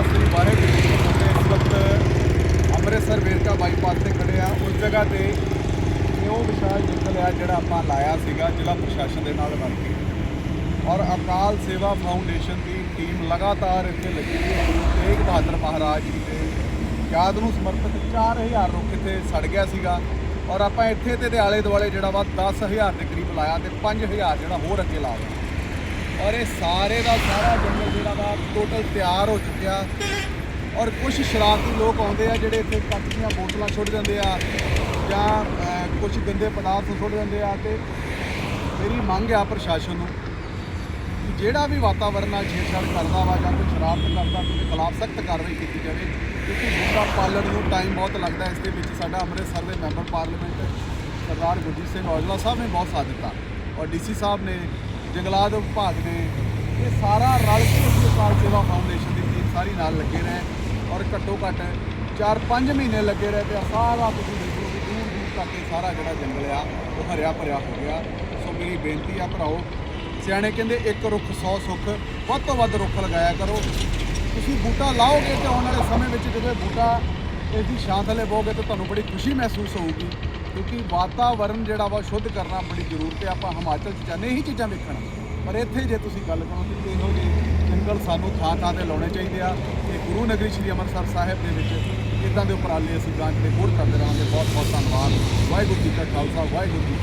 ਸਤਿ ਸ੍ਰੀ ਵਾਹਿਗੁਰੂ ਇਸ ਵਕਤ ਅੰਮ੍ਰਿਤਸਰ ਵੇਰਕਾ ਬਾਈਪਾਸ ਤੇ ਖੜੇ ਆ। ਉਸ ਜਗ੍ਹਾ ਤੇ ਇਹ ਉਹ ਵਿਸ਼ਾਲ ਜੰਗਲ ਆ ਜਿਹੜਾ ਆਪਾਂ ਲਾਇਆ ਸੀਗਾ ਜ਼ਿਲ੍ਹਾ ਪ੍ਰਸ਼ਾਸਨ ਦੇ ਨਾਲ ਰਲ ਕੇ। ਔਰ ਅਕਾਲ ਸੇਵਾ ਫਾਊਂਡੇਸ਼ਨ ਦੀ ਟੀਮ ਲਗਾਤਾਰ ਇੱਥੇ ਲੱਗੀ ਹੈ। ਗੁਰੂ ਤੇਗ ਬਹਾਦਰ ਮਹਾਰਾਜ ਜੀ ਦੇ ਯਾਦ ਨੂੰ ਸਮਰਪਿਤ 4000 ਰੁੱਖ ਇੱਥੇ ਸੜ ਗਿਆ ਸੀਗਾ। ਔਰ ਆਪਾਂ ਇੱਥੇ ਤੇ ਦੇ ਆਲੇ ਦੁਆਲੇ ਜਿਹੜਾ ਵਾ 10000 ਦੇ ਕਰੀਬ ਲਾਇਆ ਤੇ 5000 ਜਿਹੜਾ ਹੋਰ ਅੱਗੇ ਲਾ ਗਿਆ ਔਰ ਇਹ ਸਾਰੇ ਦਾ ਸਾਰਾ ਜੰਗਲ ਜਿਹੜਾ ਵਾ ਟੋਟਲ ਤਿਆਰ ਹੋ ਚੁੱਕਿਆ। ਔਰ ਕੁਝ ਸ਼ਰਾਰਤੀ ਲੋਕ ਆਉਂਦੇ ਆ ਜਿਹੜੇ ਇੱਥੇ ਕੱਚ ਦੀਆਂ ਬੋਤਲਾਂ ਸੁੱਟ ਜਾਂਦੇ ਆ ਜਾਂ ਕੁਝ ਗੰਦੇ ਪਦਾਰਥ ਸੁੱਟ ਜਾਂਦੇ ਆ ਤੇ ਮੇਰੀ ਮੰਗ ਆ ਪ੍ਰਸ਼ਾਸਨ ਨੂੰ ਕਿ ਜਿਹੜਾ ਵੀ ਵਾਤਾਵਰਣ ਨਾਲ ਛੇੜਛਾੜ ਕਰਦਾ ਵਾ ਜਾਂ ਕੋਈ ਸ਼ਰਾਰਤ ਕਰਦਾ ਉਹਦੇ ਖਿਲਾਫ ਸਖਤ ਕਾਰਵਾਈ ਕੀਤੀ ਜਾਵੇ, ਕਿਉਂਕਿ ਬੂਟਾ ਪਾਲਣ ਨੂੰ ਟਾਈਮ ਬਹੁਤ ਲੱਗਦਾ ਇਸ ਦੇ ਵਿੱਚ ਸਾਡਾ ਅੰਮ੍ਰਿਤਸਰ ਦੇ ਮੈਂਬਰ ਪਾਰਲੀਮੈਂਟ ਸਰਦਾਰ ਗੁਰਜੀਤ ਸਿੰਘ ਔਜਲਾ ਸਾਹਿਬ ਨੇ ਬਹੁਤ ਸਾਥ ਦਿੱਤਾ। ਔਰ ਡੀਸੀ ਸਾਹਿਬ ਨੇ ਜੰਗਲਾਤ ਵਿਭਾਗ ਨੇ ਇਹ ਸਾਰਾ ਰਲ ਕੇ ਇਸ ਸੇਵਾ ਫਾਊਂਡੇਸ਼ਨ ਦੀ ਟੀਮ ਸਾਰੀ ਨਾਲ ਲੱਗੇ ਰਹੇ ਔਰ ਘੱਟੋ ਘੱਟ 4-5 ਮਹੀਨੇ ਲੱਗੇ ਰਹੇ ਤੇ ਸਾਰਾ ਤੁਸੀਂ ਦੇਖੋ ਕਿ ਦੂਰ ਦੂਰ ਤੱਕ ਇਹ ਸਾਰਾ ਜਿਹੜਾ ਜੰਗਲ ਆ, ਉਹ ਹਰਿਆ ਭਰਿਆ ਹੋ ਗਿਆ। ਸੋ ਮੇਰੀ ਬੇਨਤੀ ਆ ਭਰਾਓ, ਸਿਆਣੇ ਕਹਿੰਦੇ ਇੱਕ ਰੁੱਖ 100 ਸੁੱਖ, ਵੱਧ ਤੋਂ ਵੱਧ ਰੁੱਖ ਲਗਾਇਆ ਕਰੋ। ਤੁਸੀਂ ਬੂਟਾ ਲਾਓਗੇ ਤੇ ਆਉਣ ਵਾਲੇ ਸਮੇਂ ਵਿੱਚ ਜਦੋਂ ਇਹ ਬੂਟਾ ਇਸ ਦੀ ਛਾਂ ਥੱਲੇ ਬਹੋਗੇ ਤਾਂ ਤੁਹਾਨੂੰ ਬੜੀ ਖੁਸ਼ੀ ਮਹਿਸੂਸ ਹੋਊਗੀ। ਕਿਉਂਕਿ ਵਾਤਾਵਰਣ ਜਿਹੜਾ ਵਾ ਸ਼ੁੱਧ ਕਰਨਾ ਬੜੀ ਜ਼ਰੂਰਤ ਹੈ। ਆਪਾਂ ਹਿਮਾਚਲ 'ਚ ਜਾਂਦੇ, ਇਹੀ ਚੀਜ਼ਾਂ ਵੇਖਣ। ਪਰ ਇੱਥੇ ਜੇ ਤੁਸੀਂ ਗੱਲ ਕਰੋ ਕਿ ਇਹੋ ਜਿਹੇ ਜੰਗਲ ਸਾਨੂੰ ਥਾਂ ਥਾਂ ਤੇ ਲਾਉਣੇ ਚਾਹੀਦੇ ਆ। ਤੇ ਗੁਰੂ ਨਗਰੀ ਸ੍ਰੀ ਅੰਮ੍ਰਿਤਸਰ ਸਾਹਿਬ ਦੇ ਵਿੱਚ ਇਦਾਂ ਦੇ ਉਪਰਾਲੇ ਅਸੀਂ ਗਾਂਹ ਦੇ ਹੋਰ ਕਰਦੇ ਰਹਾਂਗੇ ਬਹੁਤ ਬਹੁਤ ਧੰਨਵਾਦ। ਵਾਹਿਗੁਰੂ ਜੀ ਕਾ ਖਾਲਸਾ, ਵਾਹਿਗੁਰੂ ਜੀ